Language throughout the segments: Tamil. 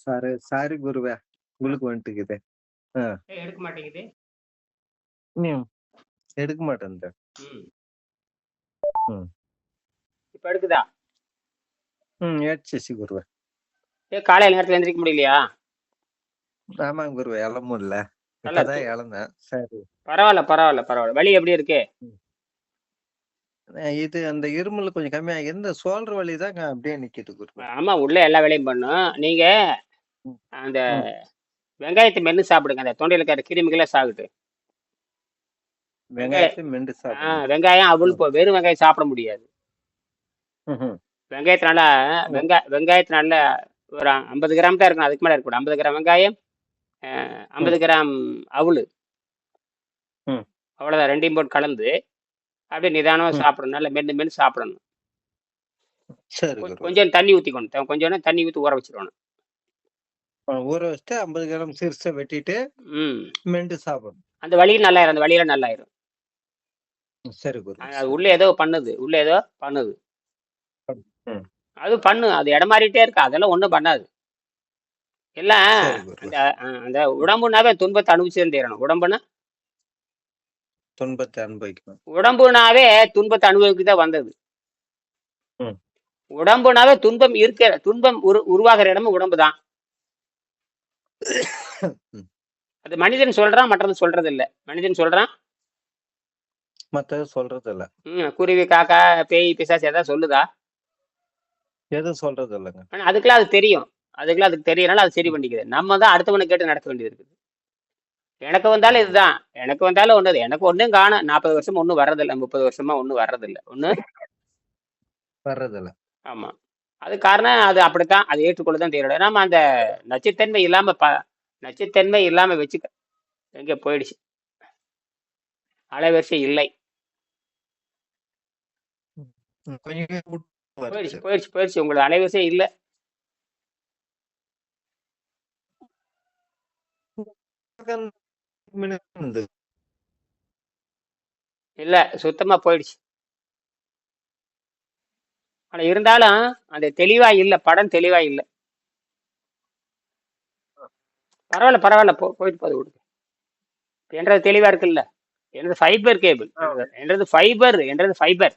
சாரி சாரி குருவே உங்களுக்கு வந்துட்டுக்குது எடுக்க மாட்டேங்குது. எடுக்க மாட்டேன். இப்போ எடுக்குதா? ம் ஏட்சிச்சு குருவே. ஏ காலையில நேரத்தில் எந்திரிக்க முடியலையா? ஆமாங்க குருவே எழ முடியல இப்பதான் இழந்தேன் சரி. பரவாயில்ல பரவாயில்ல பரவாயில்ல வலி எப்படி இருக்கு? இது அந்த இருமல் கொஞ்சம் கம்மியா இந்த சோல்ற வலி தான் அப்படியே நிக்குது குருவே ஆமா உள்ள எல்லா வேலையும் பண்ணும். நீங்க. அந்த வெங்காயத்தை மென்று சாப்பிடுங்க. அந்த தொண்டையில் இருக்கிற கிருமிகளை சாப்பிட்டு வெங்காயத்தை ஆ, சாப்பிடுங்க வெங்காயம் அவள் போ வெறும் வெங்காயம் சாப்பிட முடியாது. வெங்காயத்தினால வெங்காய வெங்காயத்தினால ஒரு ஐம்பது கிராம் தான் இருக்கணும். அதுக்கு மேலே இருக்கக்கூடாது. ஐம்பது கிராம் வெங்காயம் ஐம்பது கிராம் அவல் ம். அவ்வளோதான் ரெண்டையும் போட்டு கலந்து அப்படியே நிதானமாக ம். சாப்பிடணும். நல்லா மென்று மென்று சாப்பிடணும். கொஞ்சம் தண்ணி ஊற்றிக்கணும் கொஞ்சம் தண்ணி ஊற்றி ஊற வச்சிடணும் ஊற வச்சுட்டு ஐம்பது கிராம் சிறுசை வெட்டிட்டு ம். மெண்டு சாப்பிடணும். அந்த வழியில் நல்லாயிரும் அந்த வழியில நல்லாயிரும். சரி அது உள்ள ஏதோ பண்ணுது உள்ள ஏதோ பண்ணுது. ம். அது பண்ணு அது இடம் மாறிட்டே இருக்கு அதெல்லாம் ஒன்றும் பண்ணாது. எல்லாம் அந்த உடம்புனாவே துன்பத்தை அனுபவிச்சு தீரணும். உடம்புனா துன்பத்தை அனுபவிக்கணும். உடம்புனாவே துன்பத்தை அனுபவிக்க தான் வந்தது. உடம்புனாவே துன்பம் இருக்கிற துன்பம் உரு உருவாகிற இடமும் உடம்பு தான் ம். அது மனிதன் சொல்றான் மற்றது சொல்றது இல்ல மனிதன் சொல்றான். மத்தது சொல்றது இல்ல ம், குருவி காக்கா பேய் பிசாசு ஏதாவது சொல்லுதா? எதுவும் சொல்றது இல்லைங்க ஆனா அதுக்கெல்லாம் அது தெரியும். அதுக்கெல்லாம் அதுக்கு தெரியறனால அது சரி பண்ணிக்குது. நம்ம தான் அடுத்தவனை கேட்டு நடக்க வேண்டியது இருக்குது. எனக்கு வந்தாலும் இதுதான். எனக்கு வந்தாலும் ஒண்ணு எனக்கு ஒன்றும் காணும் நாற்பது வருஷமா ஒன்றும் வர்றதில்ல. முப்பது வருஷமா ஒன்றும் வர்றதில்ல. ஒன்று வர்றது இல்ல ஆமா. அது காரணம் அது அப்படித்தான். அது ஏற்றுக்கொள்ள தான் நம்ம அந்த நச்சுத்தன்மை இல்லாம ப நச்சுத்தன்மை இல்லாம வச்சுக்க எங்க போயிடுச்சு? அலைவரிசை இல்லை. போயிடுச்சு போயிடுச்சு போயிடுச்சு. உங்களோட அலைவரிசை இல்லை. இல்ல சுத்தமா போயிடுச்சு. ஆனா இருந்தாலும் அந்த தெளிவா இல்ல படம் தெளிவா இல்ல. பரவாயில்ல பரவாயில்ல போ போயிட்டு போது விடுங்க என்றது தெளிவா இருக்குல்ல. என்றது ஃபைபர் கேபிள் என்றது ஃபைபர் என்றது ஃபைபர்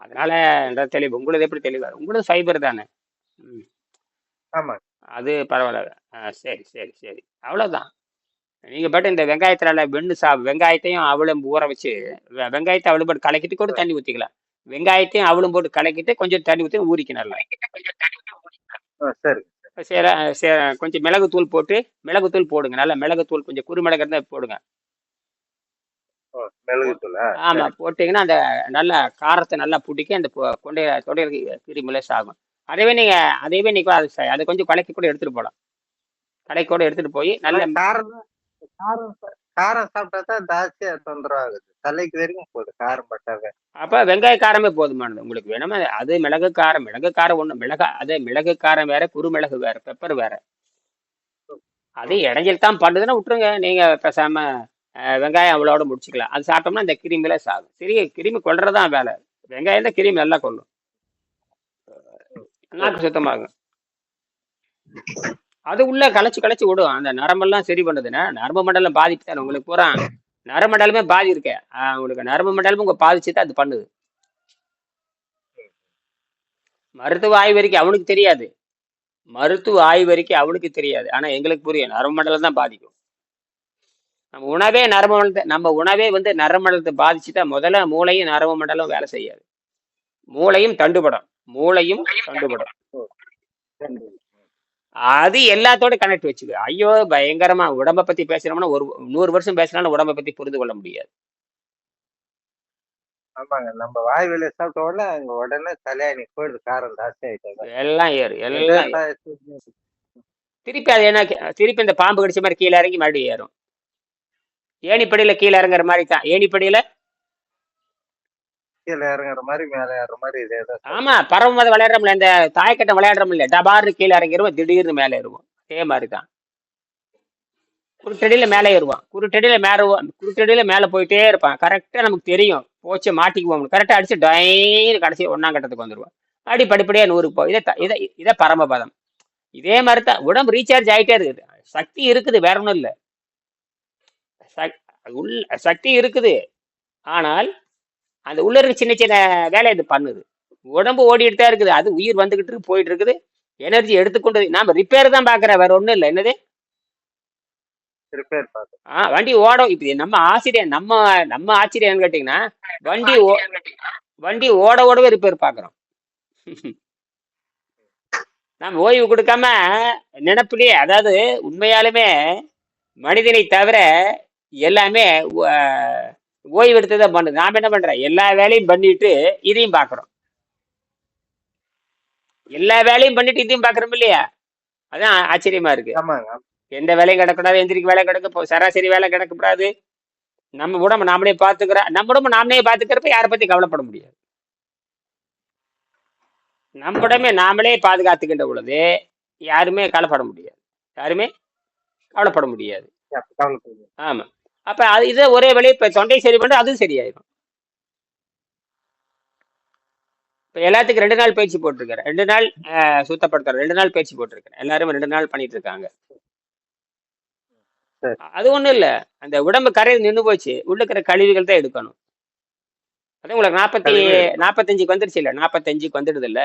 அதனால என்றது தெளிவு உங்களது எப்படி தெளிவா உங்களது ஃபைபர் தானே. ம். ஆமா. அது பரவாயில்ல. சரி சரி சரி. அவ்வளோதான் நீங்கள் பாட்டு இந்த வெங்காயத்தில் வெண்ணு சா வெங்காயத்தையும் அவளும் ஊற வச்சு வெங்காயத்தை அவளும் போட்டு கலக்கிட்டு கூட தண்ணி ஊற்றிக்கலாம் வெங்காயத்தையும் அவளும் போட்டு கலக்கிட்டு கொஞ்சம் தண்ணி ஊற்றி ஊறிக்க நல்லா. ஆ, சரி. சரி சரி கொஞ்சம் மிளகுத்தூள் போட்டு மிளகுத்தூள் போடுங்க. நல்லா மிளகுத்தூள் கொஞ்சம் குறுமிளகு இருந்தால் போடுங்க. ஆமாம் போட்டிங்கன்னா அந்த நல்ல காரத்தை நல்லா பிடிக்க அந்த பொ- கொண்டைய தொண்டையில் கிருமிலே சாகும். அதேவே நீங்கள் அதேவே நீங்கள் அது ச- அதை கொஞ்சம் கலக்கி கூட எடுத்துகிட்டு போகலாம் கடைக்கு கூட எடுத்துகிட்டு போய் நல்ல காரம் காரம் சாப்பிட்டா தான் ஜாஸ்தியா தொந்தரவு ஆகுது தலைக்கு வரைக்கும் போகுது காரம் பட்டாவே. அப்ப வெங்காய காரமே போதுமானது உங்களுக்கு வேணுமா? அது மிளகு காரம் மிளகு காரம் ஒண்ணு மிளகா அதே மிளகு காரம் வேற குறுமிளகு வேற பெப்பர் வேற. அது இடைஞ்சல் தான் பண்ணுதுன்னா விட்டுருங்க. நீங்க பேசாம அஹ், வெங்காயம் அவ்வளோட முடிச்சுக்கலாம். அது சாப்பிட்டோம்னா இந்த கிருமிகளே சாகும். சரி கிருமி கொல்றதுதான் வேலை. வெங்காயம் தான் கிருமி நல்லா கொல்லும். நாக்கு சுத்தமாகும். அது உள்ள களைச்சு களைச்சு விடும் அந்த நரம்பெல்லாம் சரி பண்ணுதுன்னா நரம்பு மண்டலம் பாதிப்பு தான் உங்களுக்கு பூரா. நரம்பு மண்டலமே பாதி இருக்கே. ஆஹ், உங்களுக்கு நரம்பு மண்டலமும் உங்க பாதிச்சு தான் அது பண்ணுது. மருத்துவ ஆய்வறிக்கை அவனுக்கு தெரியாது. மருத்துவ ஆய்வறிக்கை அவனுக்கு தெரியாது. ஆனா எங்களுக்கு புரியும். நரம்பு மண்டலம் தான் பாதிக்கும். நம்ம உணவே நரம்பு மண்டலத்தை நம்ம உணவே வந்து நரம்பு மண்டலத்தை பாதிச்சுட்டா முதல்ல மூளையும் நரம்பு மண்டலம் வேலை செய்யாது. மூளையும் தண்டுபடும். மூளையும் தண்டுபடும். அது எல்லாத்தோட கனெக்ட் வச்சுக்க. ஐயோ பயங்கரமா உடம்ப பத்தி பேசுறோம்னா ஒரு நூறு வருஷம் பேசினாலும் உடம்ப பத்தி புரிந்து கொள்ள முடியாது. ஆமாங்க. நம்ம வாய் வெளியே சாப்பிட்ட உடனே அங்க உடனே தலையாணி போயிடுது. காரம் ஜாஸ்தி ஆயிட்டாங்க எல்லாம் ஏறு. எல்லாம். திருப்பி அது என்ன திருப்பி இந்த பாம்பு கடிச்ச மாதிரி கீழே இறங்கி மறுபடியும் ஏறும். ஏணிப்படியில கீழே இறங்குற மாதிரி தான். ஏணிப்படியில கீழே இறங்குற மாதிரி மேல ஏறுற மாதிரி இதே தான் ஆமா பரம மதம் விளையாடுறோம்ல இந்த தாயக்கட்டம் விளையாடுறோம் இல்ல டபார்னு கீழே இறங்கிடுவோம் திடீர்னு மேலே ஏறுவோம். அதே மாதிரி தான் குருட்டடியில மேலே ஏறுவான் குருட்டடியில மேல குருட்டடியில மேலே போயிட்டே இருப்பான் கரெக்டா நமக்கு தெரியும். போச்சு மாட்டிக்குவோம். கரெக்டா அடிச்சு டைன்னு கடைசி ஒன்னாம் கட்டத்துக்கு வந்துருவான் அடி படிப்படியா நூறுக்கு போ இதை இதை இதை பரமபதம் இதே மாதிரி தான் உடம்பு ரீசார்ஜ் ஆயிட்டே இருக்குது. சக்தி இருக்குது வேற ஒன்றும் இல்லை. உள்ள சக்தி இருக்குது. ஆனால் அந்த உள்ள இருக்க சின்ன சின்ன வேலை இது பண்ணுது. உடம்பு ஓடிட்டு தான் இருக்குது. அது உயிர் வந்துகிட்டு இருக்கு போயிட்டு இருக்குது. எனர்ஜி எடுத்துக்கொண்டு நாம ரிப்பேர் தான் பார்க்குறேன் வேற ஒன்றும் இல்லை. என்னது? ரிப்பேர் பார்த்து ஆ வண்டி ஓடும். இப்போ நம்ம ஆசிரியர் நம்ம நம்ம ஆச்சரியன்னு கேட்டிங்கன்னா வண்டி வண்டி ஓட ஓடவே ரிப்பேர் பார்க்குறோம். நாம் ஓய்வு கொடுக்காம நினப்பிலே அதாவது உண்மையாலுமே மனிதனை தவிர எல்லாமே ஓய்வு எடுத்து தான் பண்ணுது நாம் என்ன பண்றோம் எல்லா வேலையும் பண்ணிட்டு இதையும் பார்க்குறோம் எல்லா வேலையும் பண்ணிட்டு இதையும் பார்க்குறோம் இல்லையா? அதான் ஆச்சரியமா இருக்கு. எந்த வேலையும் கிடக்கூடாது எந்திரிக்கு வேலை கிடக்க சராசரி வேலை கிடக்கக்கூடாது. நம்ம உடம்பு நாமளே பார்த்துக்கிறோம் நம்ம உடம்பு நாமளே பார்த்துக்கிறப்ப யாரை பத்தி கவலைப்பட முடியாது. நம்ம உடம்பை நாமளே பாதுகாத்துக்கின்ற பொழுது யாருமே கவலைப்பட முடியாது. யாருமே கவலைப்பட முடியாது. ஆமா. அப்ப அது இதை ஒரே வேலையை இப்ப தொண்டை சரி பண்ணா அதுவும் சரியாயிடும் இப்ப எல்லாத்துக்கும் ரெண்டு நாள் பயிற்சி போட்டிருக்கிறேன். ரெண்டு நாள் சுத்தப்படுத்துறேன். ரெண்டு நாள் பயிற்சி போட்டிருக்கிறேன். எல்லாரும் ரெண்டு நாள் பண்ணிட்டு இருக்காங்க. அது ஒண்ணும் இல்ல. அந்த உடம்பு கரை நின்னு போச்சு. உள்ள இருக்கிற கழிவுகள் தான் எடுக்கணும். அது உங்களுக்கு நாற்பத்தி. நாற்பத்தஞ்சுக்கு வந்துருச்சு இல்ல? நாற்பத்தஞ்சுக்கு வந்துடுது இல்ல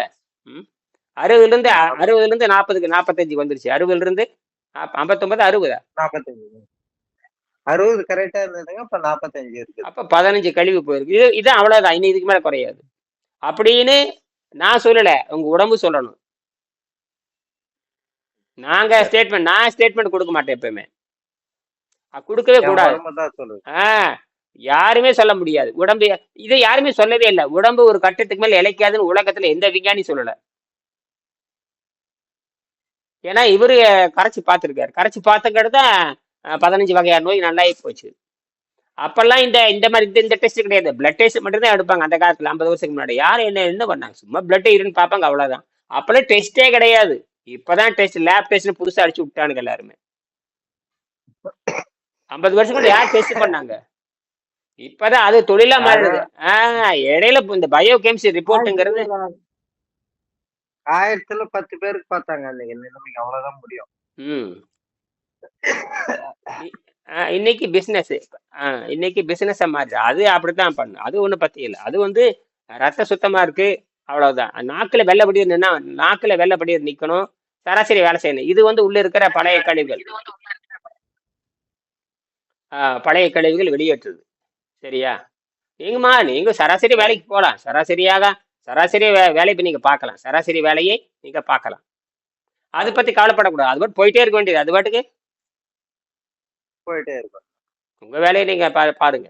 அறுபதுல இருந்து அறுபதுல இருந்து நாற்பதுக்கு நாற்பத்தஞ்சுக்கு வந்துருச்சு. அறுபதுல இருந்து ஐம்பத்தொன்பது அறுபதா? நாற்பத்தஞ்சு. அறுபது கரெக்டா இருந்ததுங்க இப்ப நாற்பத்தஞ்சு இருக்குது. அப்ப பதினஞ்சு கழிவு போயிருக்கு. இது இதான் அவ்வளவுதான். இன்னும் இதுக்கு மேல குறையாது. அப்படின்னு நான் சொல்லல. உங்க உடம்பு சொல்லணும். நாங்க ஸ்டேட்மெண்ட் நான் ஸ்டேட்மெண்ட் கொடுக்க மாட்டேன் எப்பவுமே அஹ் கொடுக்கவே கூடாது. உடம்பு தான் சொல்லுது. ஆ யாருமே சொல்ல முடியாது. உடம்பு இதை யாருமே சொல்லவே இல்லை. உடம்பு ஒரு கட்டத்துக்கு மேல இழைக்காதுன்னு உலகத்துல எந்த விஞ்ஞானி சொல்லல. ஏன்னா இவரு கரைச்சி பார்த்துருக்காரு. கரைச்சி பார்த்துக்கிட்டு தான் பதினஞ்சு வகையான நோய் நல்லாயி போச்சு. அப்பெல்லாம் இந்த இந்த மாதிரி இந்த இந்த டெஸ்ட் கிடையாது. பிளட் டெஸ்ட் மட்டும் தான் எடுப்பாங்க அந்த காலத்துல ஐம்பது வருஷத்துக்கு முன்னாடி. யார் என்ன என்ன பண்ணாங்க? சும்மா பிளட் இருன்னு பார்ப்பாங்க அவ்வளவுதான். அப்பெல்லாம் டெஸ்டே கிடையாது. இப்பதான் டெஸ்ட் லேப் டெஸ்ட் புதுசா அடிச்சு விட்டானுங்க எல்லாருமே. ஐம்பது வருஷம் கூட யார் டெஸ்ட் பண்ணாங்க? இப்பதான் அது தொழிலா மாறிடுது. ஆஹ் இடையில இந்த பயோ கெமிஸ்ட்ரி ரிப்போர்ட்டுங்கிறது ஆயிரத்துல பத்து பேருக்கு பார்த்தாங்க அன்னைக்கு நிலைமைக்கு அவ்வளவுதான் முடியும். இன்னைக்கு பிசினஸ் இன்னைக்கு பிசினஸ் மாதிரி அது அப்படித்தான் பண்ணும் அது ஒண்ணும் பத்தி இல்லை. அது வந்து ரத்த சுத்தமா இருக்கு. அவ்வளவுதான். நாக்குல வெள்ளப்படி நின்னா நாக்குல வெள்ளப்படி நிக்கணும். சராசரி வேலை செய்யணும். இது வந்து உள்ள இருக்கிற பழைய கழிவுகள். ஆஹ் பழைய கழிவுகள் வெளியேற்றுது. சரியா? நீங்கம்மா நீங்க சராசரி வேலைக்கு போகலாம் சராசரியாக சராசரி வே- வேலை நீங்க பார்க்கலாம். சராசரி வேலையை நீங்க பார்க்கலாம். அதை பத்தி கவலைப்படக்கூடாது. அது பாட்டு போயிட்டே இருக்க வேண்டியது. அது பாட்டுக்கு போயிட்டே இருக்கும். உங்க வேலையை நீங்க பா பாருங்க.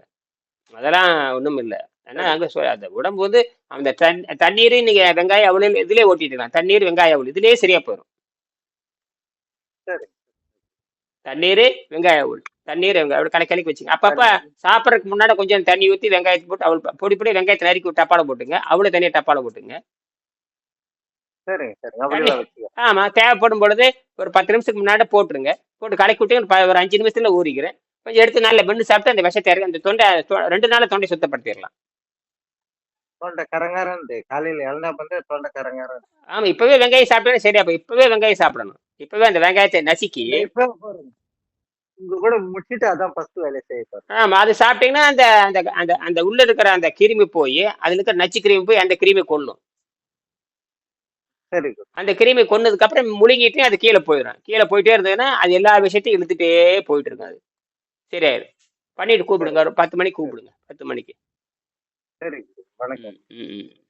அதெல்லாம் ஒண்ணும் இல்லை. ஏன்னா அங்க அந்த உடம்பு வந்து அந்த தண் தண்ணீர் நீங்க வெங்காய அவளில் இதுலயே ஓட்டிட்டுலாம் தண்ணீர் வெங்காய அவள் இதுலயே சரியா போயிடும் சரி. தண்ணீர் வெங்காய அவள் தண்ணீர் வெங்காய அவள் கலக்கி கலக்கி வச்சுங்க. அப்பப்ப சாப்பிட்றதுக்கு முன்னாடி கொஞ்சம் தண்ணி ஊற்றி வெங்காயத்தை போட்டு அவள் பொடி பொடி வெங்காயத்தை நறுக்கி ஒரு டப்பால போட்டுங்க. அவளை தனியாக டப்பால போட்டுங்க. ஆமா தேவைப்படும் பொழுது ஒரு பத்து நிமிஷத்துக்கு முன்னாடி போட்டுருங்க. போட்டு கலக்கி விட்டு ஒரு அஞ்சு நிமிஷத்துல ஊறிக்கிறேன். கொஞ்சம் எடுத்து நல்ல மென்று சாப்பிட்டு அந்த விஷத்தை இறக்கி அந்த தொண்டை ரெண்டு நாள்ல தொண்டை சுத்தப்படுத்திடலாம். தொண்டை கரங்காரன் காலையில எழுந்தா வந்து தொண்டை கரங்காரன் ஆமா இப்பவே வெங்காயம் சாப்பிட்டா சரியா இப்பவே வெங்காயம் சாப்பிடணும். இப்பவே அந்த வெங்காயத்தை நசுக்கி உங்க கூட முடிச்சிட்டு அதான் ஃபர்ஸ்ட் வேலையை செய்ய ஆமா அது சாப்பிட்டீங்கன்னா அந்த அந்த அந்த உள்ள இருக்கிற அந்த கிருமி போய் அதுல இருக்கிற நச்சு கிருமி போய் அந்த கிருமி குரு. அந்த கிருமி கொன்னதுக்கு அப்புறம் முழுங்கிட்டு அது கீழே போயிடும். கீழே போயிட்டே இருந்ததுன்னா அது எல்லா விஷயத்தையும் இழுத்துட்டே போயிட்டு இருக்கும் அது சரியாயிரும். பண்ணிட்டு கூப்பிடுங்க. ஒரு பத்து மணிக்கு கூப்பிடுங்க. பத்து மணிக்கு. சரி. வணக்கம். ம்.